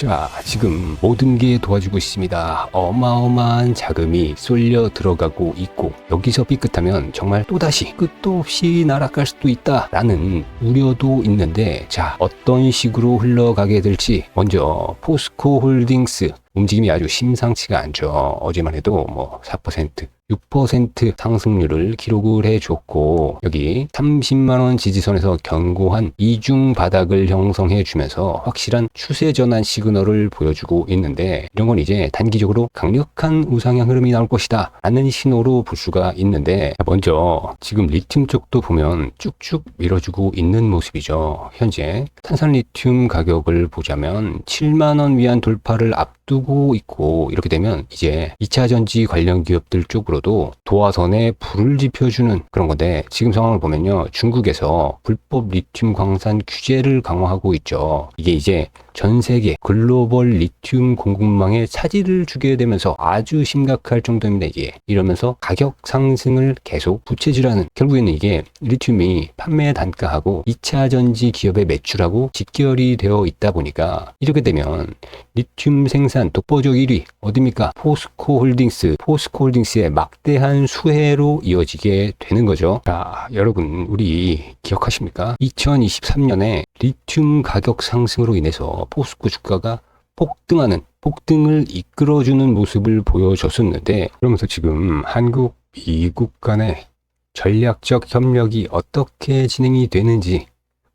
자, 지금 모든 게 도와주고 있습니다. 어마어마한 자금이 쏠려 들어가고 있고 여기서 삐끗하면 정말 또다시 끝도 없이 날아갈 수도 있다라는 우려도 있는데 자, 어떤 식으로 흘러가게 될지 먼저 포스코 홀딩스 움직임이 아주 심상치가 않죠. 어제만 해도 뭐 4%, 6% 상승률을 기록을 해줬고 여기 30만원 지지선에서 견고한 이중 바닥을 형성해 주면서 확실한 추세 전환 시그널을 보여주고 있는데 이런 건 이제 단기적으로 강력한 우상향 흐름이 나올 것이다 라는 신호로 볼 수가 있는데 먼저 지금 리튬 쪽도 보면 쭉쭉 밀어주고 있는 모습이죠. 현재 탄산 리튬 가격을 보자면 7만원 위안 돌파를 앞두고 있고 이렇게 되면 이제 2차 전지 관련 기업들 쪽으로 도 도화선에 불을 지펴주는 그런 건데 지금 상황을 보면요. 중국에서 불법 리튬 광산 규제를 강화하고 있죠. 이게 이제 전 세계 글로벌 리튬 공급망에 차질을 주게 되면서 아주 심각할 정도입니다. 이게 이러면서 가격 상승을 계속 부채질하는 결국에는 이게 리튬이 판매 단가하고 2차 전지 기업의 매출하고 직결이 되어 있다 보니까 이렇게 되면 리튬 생산 독보적 1위 어디입니까? 포스코 홀딩스 포스코 홀딩스의 막대한 수혜로 이어지게 되는 거죠. 자, 여러분 우리 기억하십니까? 2023년에 리튬 가격 상승으로 인해서 포스코 주가가 폭등하는 폭등을 이끌어주는 모습을 보여줬었는데 그러면서 지금 한국 미국 간의 전략적 협력이 어떻게 진행이 되는지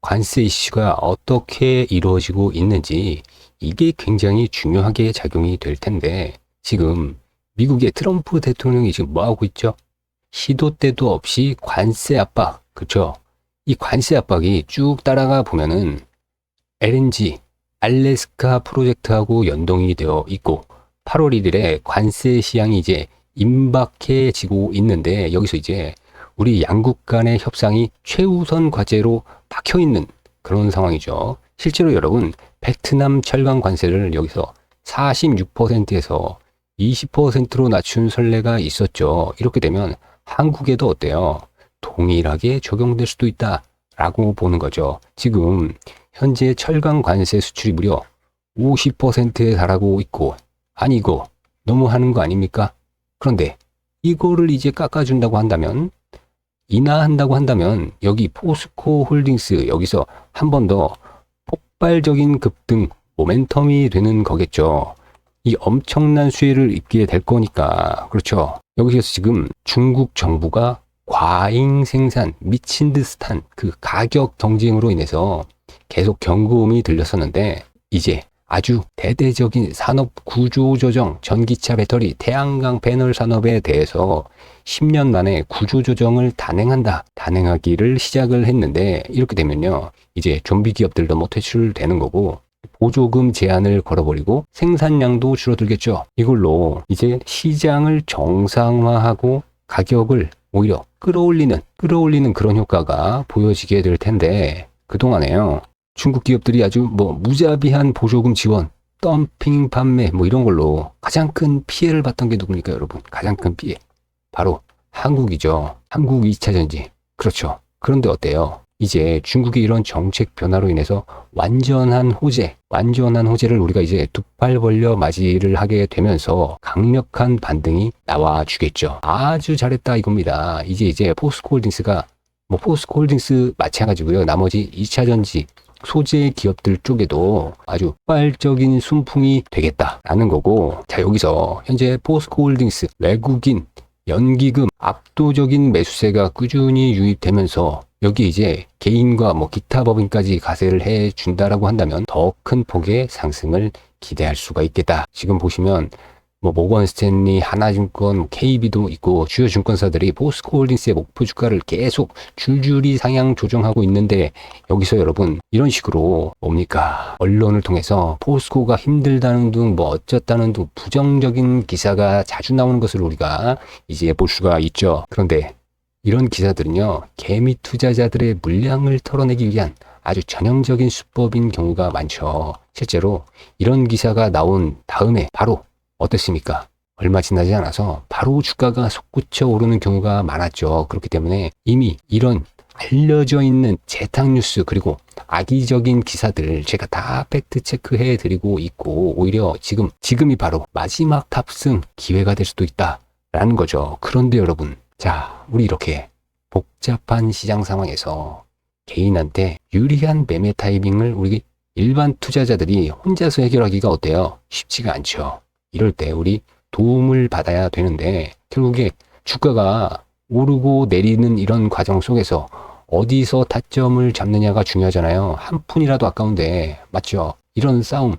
관세 이슈가 어떻게 이루어지고 있는지 이게 굉장히 중요하게 작용이 될 텐데 지금 미국의 트럼프 대통령이 지금 뭐 하고 있죠? 시도 때도 없이 관세 압박, 그렇죠? 이 관세 압박이 쭉 따라가 보면은 LNG 알래스카 프로젝트하고 연동이 되어 있고 8월 1일에 관세 시향이 이제 임박해지고 있는데 여기서 이제 우리 양국 간의 협상이 최우선 과제로 박혀 있는 그런 상황이죠. 실제로 여러분 베트남 철강 관세를 여기서 46%에서 20%로 낮춘 선례가 있었죠. 이렇게 되면 한국에도 어때요? 동일하게 적용될 수도 있다 라고 보는 거죠. 지금 현재 철강 관세 수출이 무려 50%에 달하고 있고 아니 이거 너무 하는 거 아닙니까? 그런데 이거를 이제 깎아준다고 한다면 인하한다고 한다면 여기 포스코 홀딩스 여기서 한 번 더 폭발적인 급등 모멘텀이 되는 거겠죠. 이 엄청난 수혜를 입게 될 거니까 그렇죠. 여기서 지금 중국 정부가 과잉 생산 미친 듯한 그 가격 경쟁으로 인해서 계속 경고음이 들렸었는데 이제 아주 대대적인 산업 구조 조정, 전기차 배터리, 태양광 패널 산업에 대해서 10년 만에 구조 조정을 단행한다. 단행하기를 시작을 했는데 이렇게 되면요. 이제 좀비 기업들도 뭐 퇴출되는 거고 보조금 제한을 걸어버리고 생산량도 줄어들겠죠. 이걸로 이제 시장을 정상화하고 가격을 오히려 끌어올리는 끌어올리는 그런 효과가 보여지게 될 텐데 그동안에요. 중국 기업들이 아주 뭐 무자비한 보조금 지원, 덤핑 판매 뭐 이런 걸로 가장 큰 피해를 봤던 게 누굽니까, 여러분? 가장 큰 피해. 바로 한국이죠. 한국 2차 전지. 그렇죠. 그런데 어때요? 이제 중국의 이런 정책 변화로 인해서 완전한 호재, 완전한 호재를 우리가 이제 두 팔 벌려 맞이를 하게 되면서 강력한 반등이 나와 주겠죠. 아주 잘했다 이겁니다. 이제 이제 포스코 홀딩스가 뭐 포스코 홀딩스 마찬가지고요. 나머지 2차 전지 소재 기업들 쪽에도 아주 폭발적인 순풍이 되겠다라는 거고 자 여기서 현재 포스코 홀딩스 외국인 연기금 압도적인 매수세가 꾸준히 유입되면서 여기 이제 개인과 뭐 기타 법인까지 가세를 해 준다라고 한다면 더 큰 폭의 상승을 기대할 수가 있겠다. 지금 보시면 뭐 모건 스탠리, 하나증권, KB도 있고 주요 증권사들이 포스코 홀딩스의 목표 주가를 계속 줄줄이 상향 조정하고 있는데 여기서 여러분 이런 식으로 뭡니까 언론을 통해서 포스코가 힘들다는 둥 뭐 어쩌다는 둥 부정적인 기사가 자주 나오는 것을 우리가 이제 볼 수가 있죠. 그런데 이런 기사들은요 개미 투자자들의 물량을 털어내기 위한 아주 전형적인 수법인 경우가 많죠. 실제로 이런 기사가 나온 다음에 바로 어떻습니까? 얼마 지나지 않아서 바로 주가가 솟구쳐 오르는 경우가 많았죠. 그렇기 때문에 이미 이런 알려져 있는 재탕 뉴스 그리고 악의적인 기사들 제가 다 팩트 체크해 드리고 있고 오히려 지금 지금이 바로 마지막 탑승 기회가 될 수도 있다라는 거죠. 그런데 여러분, 자, 우리 이렇게 복잡한 시장 상황에서 개인한테 유리한 매매 타이밍을 우리 일반 투자자들이 혼자서 해결하기가 어때요? 쉽지가 않죠. 이럴 때 우리 도움을 받아야 되는데 결국에 주가가 오르고 내리는 이런 과정 속에서 어디서 타점을 잡느냐가 중요하잖아요. 한 푼이라도 아까운데 맞죠? 이런 싸움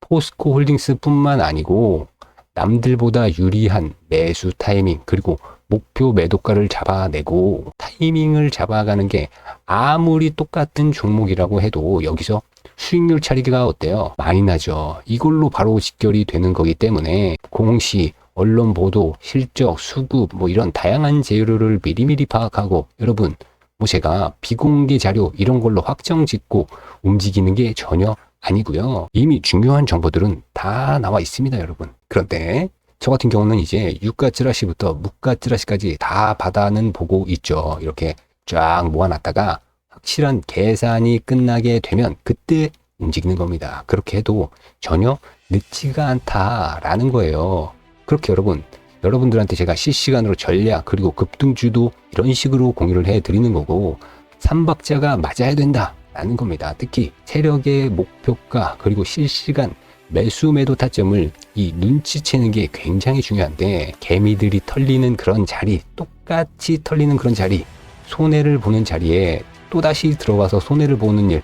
포스코 홀딩스뿐만 아니고 남들보다 유리한 매수 타이밍 그리고 목표 매도가를 잡아내고 타이밍을 잡아가는 게 아무리 똑같은 종목이라고 해도 여기서 수익률 차리기가 어때요? 많이 나죠. 이걸로 바로 직결이 되는 거기 때문에 공시, 언론 보도, 실적, 수급 뭐 이런 다양한 재료를 미리미리 파악하고 여러분 뭐 제가 비공개 자료 이런 걸로 확정 짓고 움직이는 게 전혀 아니고요. 이미 중요한 정보들은 다 나와 있습니다, 여러분. 그런데 저 같은 경우는 이제 유가 찌라시부터 무가 찌라시까지 다 받아는 보고 있죠. 이렇게 쫙 모아놨다가 확실한 계산이 끝나게 되면 그때 움직이는 겁니다. 그렇게 해도 전혀 늦지가 않다라는 거예요. 그렇게 여러분, 여러분들한테 제가 실시간으로 전략 그리고 급등주도 이런 식으로 공유를 해 드리는 거고 삼박자가 맞아야 된다라는 겁니다. 특히 세력의 목표가 그리고 실시간 매수 매도 타점을 이 눈치채는 게 굉장히 중요한데 개미들이 털리는 그런 자리 똑같이 털리는 그런 자리 손해를 보는 자리에 또다시 들어가서 손해를 보는 일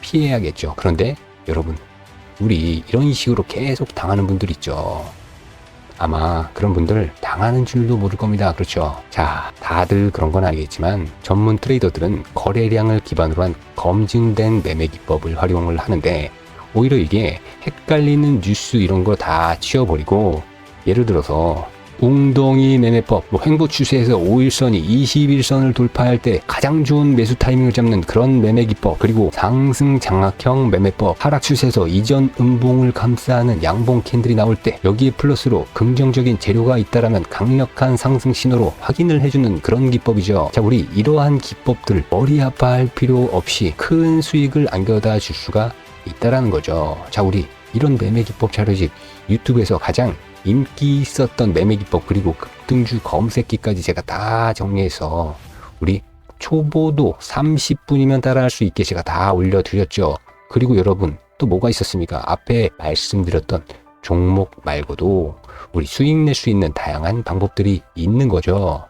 피해야겠죠. 그런데 여러분 우리 이런 식으로 계속 당하는 분들 있죠. 아마 그런 분들 당하는 줄도 모를 겁니다. 그렇죠. 자, 다들 그런 건 아니겠지만 전문 트레이더들은 거래량을 기반으로 한 검증된 매매 기법을 활용을 하는데 오히려 이게 헷갈리는 뉴스 이런 거 다 치워버리고 예를 들어서 웅덩이 매매법, 뭐 횡보 추세에서 5일선이 21선을 돌파할 때 가장 좋은 매수 타이밍을 잡는 그런 매매 기법, 그리고 상승 장악형 매매법, 하락 추세에서 이전 음봉을 감싸는 양봉 캔들이 나올 때 여기에 플러스로 긍정적인 재료가 있다라면 강력한 상승 신호로 확인을 해주는 그런 기법이죠. 자, 우리 이러한 기법들 머리 아파할 필요 없이 큰 수익을 안겨다 줄 수가 있다라는 거죠. 자, 우리 이런 매매 기법 자료집 유튜브에서 가장 인기 있었던 매매 기법 그리고 급등주 검색기까지 제가 다 정리해서 우리 초보도 30분이면 따라할 수 있게 제가 다 올려드렸죠. 그리고 여러분 또 뭐가 있었습니까? 앞에 말씀드렸던 종목 말고도 우리 수익 낼 수 있는 다양한 방법들이 있는 거죠.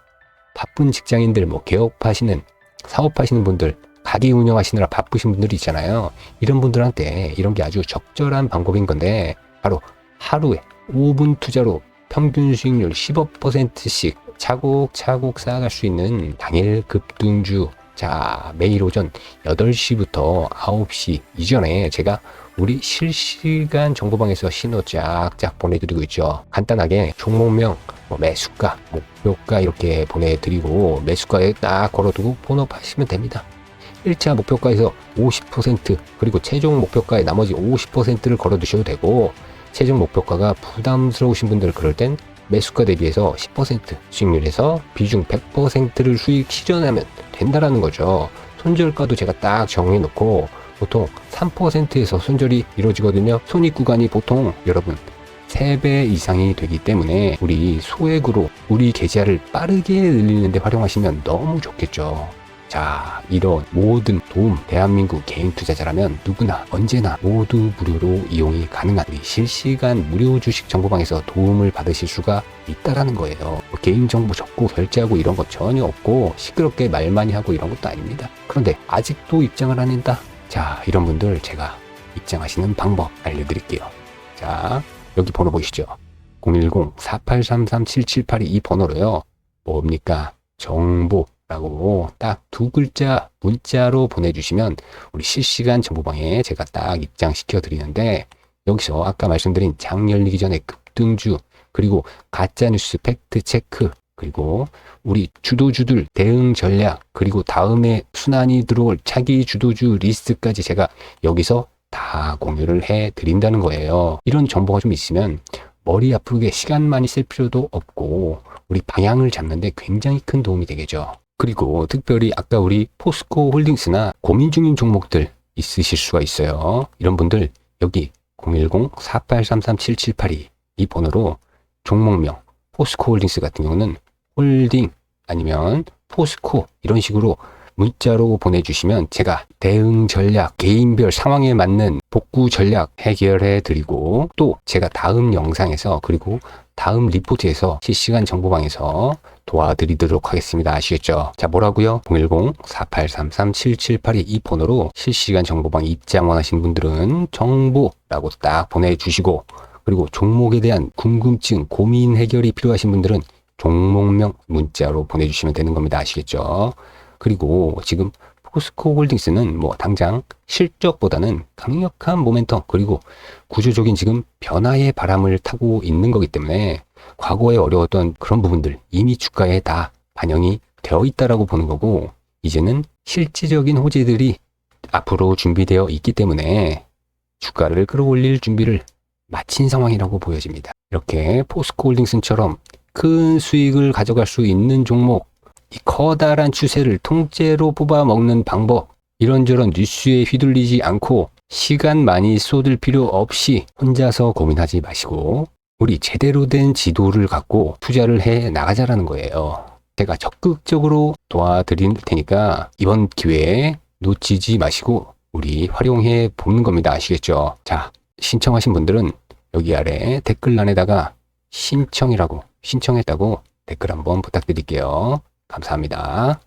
바쁜 직장인들 뭐 개업하시는 사업하시는 분들 가게 운영하시느라 바쁘신 분들이 있잖아요. 이런 분들한테 이런 게 아주 적절한 방법인 건데 바로 하루에 5분 투자로 평균 수익률 15%씩 차곡차곡 쌓아갈 수 있는 당일 급등주. 자, 매일 오전 8시부터 9시 이전에 제가 우리 실시간 정보방에서 신호 쫙쫙 보내드리고 있죠. 간단하게 종목명, 뭐 매수가, 목표가 이렇게 보내드리고 매수가에 딱 걸어두고 본업하시면 됩니다. 1차 목표가에서 50% 그리고 최종 목표가의 나머지 50%를 걸어 두셔도 되고 최종 목표가가 부담스러우신 분들 그럴 땐 매수가 대비해서 10% 수익률에서 비중 100%를 수익 실현하면 된다라는 거죠. 손절가도 제가 딱 정해 놓고 보통 3%에서 손절이 이루어지거든요. 손익 구간이 보통 여러분 3배 이상이 되기 때문에 우리 소액으로 우리 계좌를 빠르게 늘리는데 활용하시면 너무 좋겠죠. 자, 이런 모든 도움, 대한민국 개인 투자자라면 누구나 언제나 모두 무료로 이용이 가능한 우리 실시간 무료 주식 정보방에서 도움을 받으실 수가 있다라는 거예요. 뭐 개인 정보 적고 결제하고 이런 거 전혀 없고 시끄럽게 말 많이 하고 이런 것도 아닙니다. 그런데 아직도 입장을 안 한다? 자, 이런 분들 제가 입장하시는 방법 알려드릴게요. 자, 여기 번호 보이시죠? 010-4833-7782 이 번호로요. 뭡니까? 정보 라고 딱 두 글자 문자로 보내주시면 우리 실시간 정보방에 제가 딱 입장시켜 드리는데 여기서 아까 말씀드린 장 열리기 전에 급등주 그리고 가짜뉴스 팩트 체크 그리고 우리 주도주들 대응 전략 그리고 다음에 순환이 들어올 차기 주도주 리스트까지 제가 여기서 다 공유를 해 드린다는 거예요. 이런 정보가 좀 있으면 머리 아프게 시간 많이 쓸 필요도 없고 우리 방향을 잡는데 굉장히 큰 도움이 되겠죠. 그리고 특별히 아까 우리 포스코 홀딩스나 고민 중인 종목들 있으실 수가 있어요. 이런 분들 여기 010-4833-7782 이 번호로 종목명 포스코 홀딩스 같은 경우는 홀딩 아니면 포스코 이런 식으로 문자로 보내주시면 제가 대응 전략, 개인별 상황에 맞는 복구 전략 해결해 드리고 또 제가 다음 영상에서 그리고 다음 리포트에서 실시간 정보방에서 도와드리도록 하겠습니다. 아시겠죠? 자, 뭐라고요? 010-4833-7782 이 번호로 실시간 정보방 입장 원하시는 분들은 정보라고 딱 보내주시고 그리고 종목에 대한 궁금증, 고민 해결이 필요하신 분들은 종목명 문자로 보내주시면 되는 겁니다. 아시겠죠? 그리고 지금 포스코 홀딩스는 뭐 당장 실적보다는 강력한 모멘텀 그리고 구조적인 지금 변화의 바람을 타고 있는 거기 때문에 과거에 어려웠던 그런 부분들 이미 주가에 다 반영이 되어 있다라고 보는 거고 이제는 실질적인 호재들이 앞으로 준비되어 있기 때문에 주가를 끌어올릴 준비를 마친 상황이라고 보여집니다. 이렇게 포스코 홀딩스처럼 큰 수익을 가져갈 수 있는 종목 이 커다란 추세를 통째로 뽑아 먹는 방법 이런저런 뉴스에 휘둘리지 않고 시간 많이 쏟을 필요 없이 혼자서 고민하지 마시고 우리 제대로 된 지도를 갖고 투자를 해 나가자라는 거예요. 제가 적극적으로 도와드릴 테니까 이번 기회에 놓치지 마시고 우리 활용해 보는 겁니다. 아시겠죠? 자, 신청하신 분들은 여기 아래 댓글란에다가 신청이라고 신청했다고 댓글 한번 부탁드릴게요. 감사합니다.